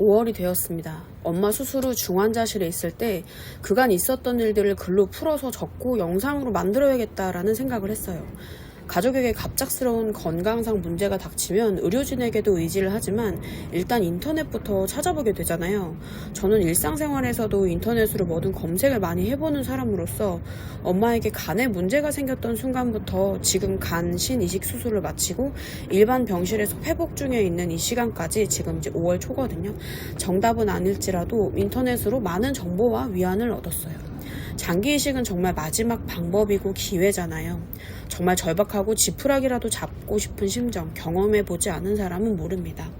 5월이 되었습니다. 엄마 수술 후 중환자실에 있을 때 그간 있었던 일들을 글로 풀어서 적고 영상으로 만들어야겠다라는 생각을 했어요. 가족에게 갑작스러운 건강상 문제가 닥치면 의료진에게도 의지를 하지만 일단 인터넷부터 찾아보게 되잖아요. 저는 일상생활에서도 인터넷으로 뭐든 검색을 많이 해보는 사람으로서 엄마에게 간에 문제가 생겼던 순간부터 지금 간 신 이식 수술을 마치고 일반 병실에서 회복 중에 있는 이 시간까지 지금 이제 5월 초거든요. 정답은 아닐지라도 인터넷으로 많은 정보와 위안을 얻었어요. 장기 이식은 정말 마지막 방법이고 기회잖아요. 정말 절박하고 지푸라기라도 잡고 싶은 심정 경험해 보지 않은 사람은 모릅니다.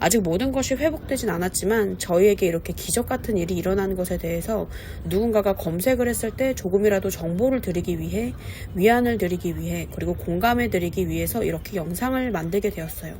아직 모든 것이 회복되진 않았지만 저희에게 이렇게 기적 같은 일이 일어나는 것에 대해서 누군가가 검색을 했을 때 조금이라도 정보를 드리기 위해 위안을 드리기 위해 그리고 공감해 드리기 위해서 이렇게 영상을 만들게 되었어요.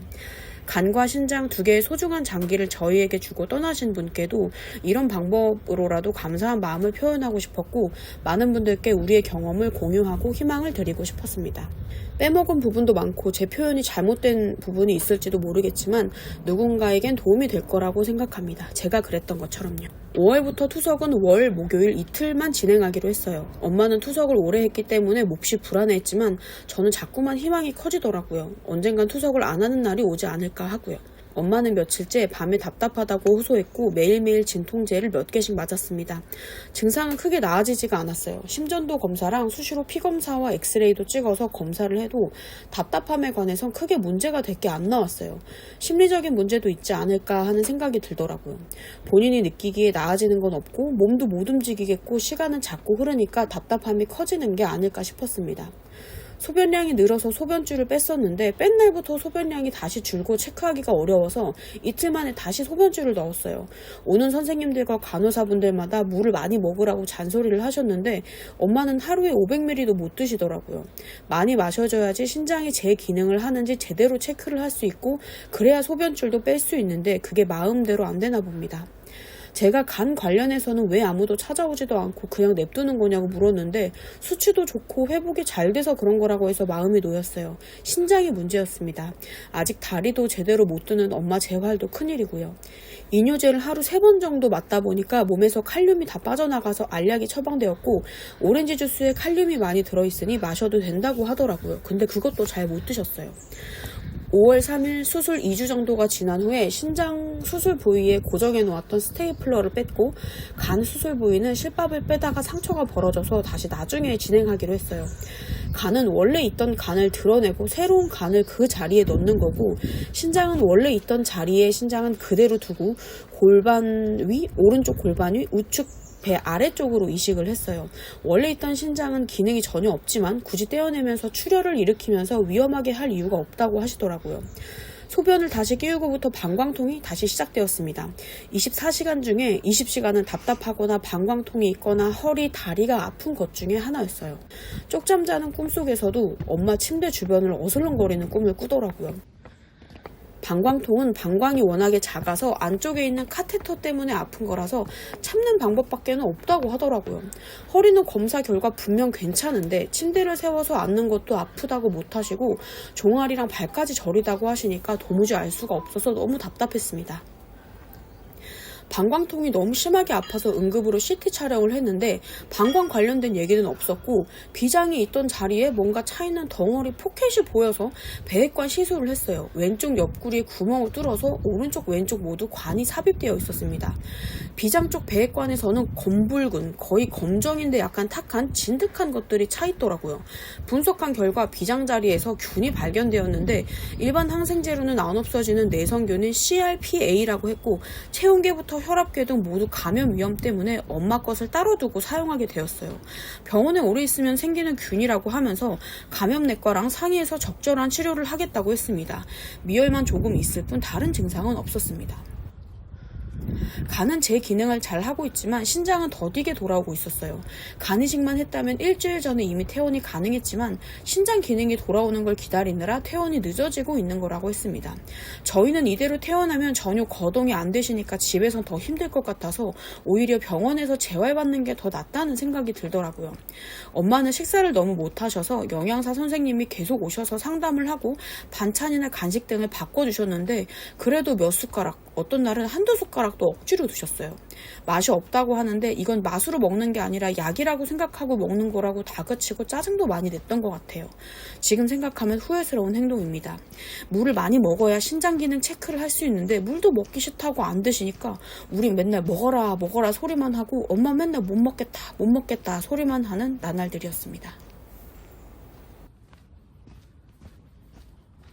간과 신장 두 개의 소중한 장기를 저희에게 주고 떠나신 분께도 이런 방법으로라도 감사한 마음을 표현하고 싶었고 많은 분들께 우리의 경험을 공유하고 희망을 드리고 싶었습니다. 빼먹은 부분도 많고 제 표현이 잘못된 부분이 있을지도 모르겠지만 누군가에겐 도움이 될 거라고 생각합니다. 제가 그랬던 것처럼요. 5월부터 투석은 월 목요일 이틀만 진행하기로 했어요. 엄마는 투석을 오래 했기 때문에 몹시 불안해했지만 저는 자꾸만 희망이 커지더라고요. 언젠간 투석을 안 하는 날이 오지 않을까 하고요. 엄마는 며칠째 밤에 답답하다고 호소했고 매일매일 진통제를 몇 개씩 맞았습니다. 증상은 크게 나아지지가 않았어요. 심전도 검사랑 수시로 피 검사와 엑스레이도 찍어서 검사를 해도 답답함에 관해선 크게 문제가 될 게 안 나왔어요. 심리적인 문제도 있지 않을까 하는 생각이 들더라고요. 본인이 느끼기에 나아지는 건 없고 몸도 못 움직이겠고 시간은 자꾸 흐르니까 답답함이 커지는 게 아닐까 싶었습니다. 소변량이 늘어서 소변줄을 뺐었는데 뺀 날부터 소변량이 다시 줄고 체크하기가 어려워서 이틀 만에 다시 소변줄을 넣었어요. 오는 선생님들과 간호사분들마다 물을 많이 먹으라고 잔소리를 하셨는데 엄마는 하루에 500ml도 못 드시더라고요. 많이 마셔줘야지 신장이 제 기능을 하는지 제대로 체크를 할 수 있고 그래야 소변줄도 뺄 수 있는데 그게 마음대로 안 되나 봅니다. 제가 간 관련해서는 왜 아무도 찾아오지도 않고 그냥 냅두는 거냐고 물었는데 수치도 좋고 회복이 잘 돼서 그런 거라고 해서 마음이 놓였어요. 신장이 문제였습니다. 아직 다리도 제대로 못 드는 엄마 재활도 큰일이고요. 이뇨제를 하루 세 번 정도 맞다 보니까 몸에서 칼륨이 다 빠져나가서 알약이 처방되었고 오렌지 주스에 칼륨이 많이 들어있으니 마셔도 된다고 하더라고요. 근데 그것도 잘 못 드셨어요. 5월 3일 수술 2주 정도가 지난 후에 신장 수술 부위에 고정해 놓았던 스테이플러를 뺐고 간 수술 부위는 실밥을 빼다가 상처가 벌어져서 다시 나중에 진행하기로 했어요. 간은 원래 있던 간을 드러내고 새로운 간을 그 자리에 넣는 거고 신장은 원래 있던 자리에 신장은 그대로 두고 골반 위 오른쪽 골반 위 우측 배 아래쪽으로 이식을 했어요. 원래 있던 신장은 기능이 전혀 없지만 굳이 떼어내면서 출혈을 일으키면서 위험하게 할 이유가 없다고 하시더라고요. 소변을 다시 끼우고부터 방광통이 다시 시작되었습니다. 24시간 중에 20시간은 답답하거나 방광통이 있거나 허리, 다리가 아픈 것 중에 하나였어요. 쪽잠 자는 꿈속에서도 엄마 침대 주변을 어슬렁거리는 꿈을 꾸더라고요. 방광통은 방광이 워낙에 작아서 안쪽에 있는 카테터 때문에 아픈 거라서 참는 방법밖에 는 없다고 하더라고요. 허리는 검사 결과 분명 괜찮은데 침대를 세워서 앉는 것도 아프다고 못 하시고 종아리랑 발까지 저리다고 하시니까 도무지 알 수가 없어서 너무 답답했습니다. 방광통이 너무 심하게 아파서 응급으로 CT 촬영을 했는데 방광 관련된 얘기는 없었고 비장이 있던 자리에 뭔가 차 있는 덩어리 포켓이 보여서 배액관 시술을 했어요. 왼쪽 옆구리에 구멍을 뚫어서 오른쪽 왼쪽 모두 관이 삽입되어 있었습니다. 비장 쪽 배액관에서는 검붉은 거의 검정인데 약간 탁한 진득한 것들이 차 있더라고요. 분석한 결과 비장 자리에서 균이 발견되었는데 일반 항생제로는 안 없어지는 내성균인 CRPA라고 했고 체온계부터 혈압계 등 모두 감염 위험 때문에 엄마 것을 따로 두고 사용하게 되었어요. 병원에 오래 있으면 생기는 균이라고 하면서 감염내과랑 상의해서 적절한 치료를 하겠다고 했습니다. 미열만 조금 있을 뿐 다른 증상은 없었습니다. 간은 제 기능을 잘 하고 있지만 신장은 더디게 돌아오고 있었어요. 간 이식만 했다면 일주일 전에 이미 퇴원이 가능했지만 신장 기능이 돌아오는 걸 기다리느라 퇴원이 늦어지고 있는 거라고 했습니다. 저희는 이대로 퇴원하면 전혀 거동이 안 되시니까 집에선 더 힘들 것 같아서 오히려 병원에서 재활받는 게 더 낫다는 생각이 들더라고요. 엄마는 식사를 너무 못 하셔서 영양사 선생님이 계속 오셔서 상담을 하고 반찬이나 간식 등을 바꿔주셨는데 그래도 몇 숟가락, 어떤 날은 한두 숟가락도 억지로 드셨어요. 맛이 없다고 하는데 이건 맛으로 먹는 게 아니라 약이라고 생각하고 먹는 거라고 다그치고 짜증도 많이 냈던 것 같아요. 지금 생각하면 후회스러운 행동입니다. 물을 많이 먹어야 신장 기능 체크를 할 수 있는데 물도 먹기 싫다고 안 드시니까 우린 맨날 먹어라 먹어라 소리만 하고 엄마 맨날 못 먹겠다 못 먹겠다 소리만 하는 나날들이었습니다.